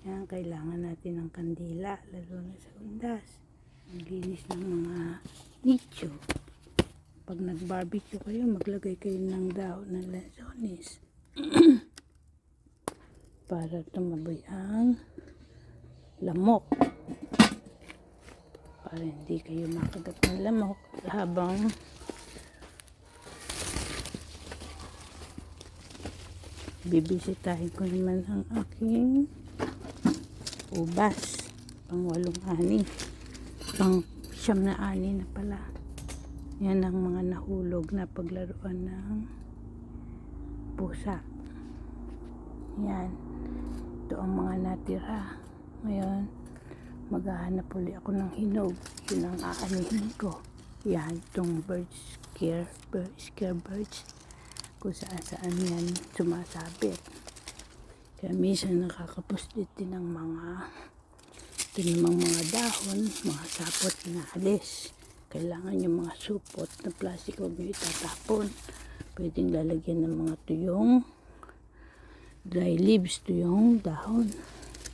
Yan, kailangan natin ng kandila, lalo na sa undas. Ang linis ng mga nicho. Pag nag-barbecue kayo, maglagay kayo ng dahon ng lansones. Para tumaboy ang lamok. Para hindi kayo makagat ng lamok habang bibisitahin ko naman ang aking ubas pang walong ani. Pang siyam na ani na pala. Yan ang mga nahulog na paglaruan ng pusa. Yan. Ito ang mga natira. Ngayon maghahanap uli ako ng hinog. Yun ang aanihin ko. Yan itong birds scare bird, scare birds. Kung saan saan yan sumasabit kaya minsan nakakapuslit din ng mga tinamang mga dahon, mga sapot na alis. Kailangan yung mga supot na plastic huwag nyo itatapon. Pwedeng lalagyan ng mga tuyong dry leaves, tuyong dahon.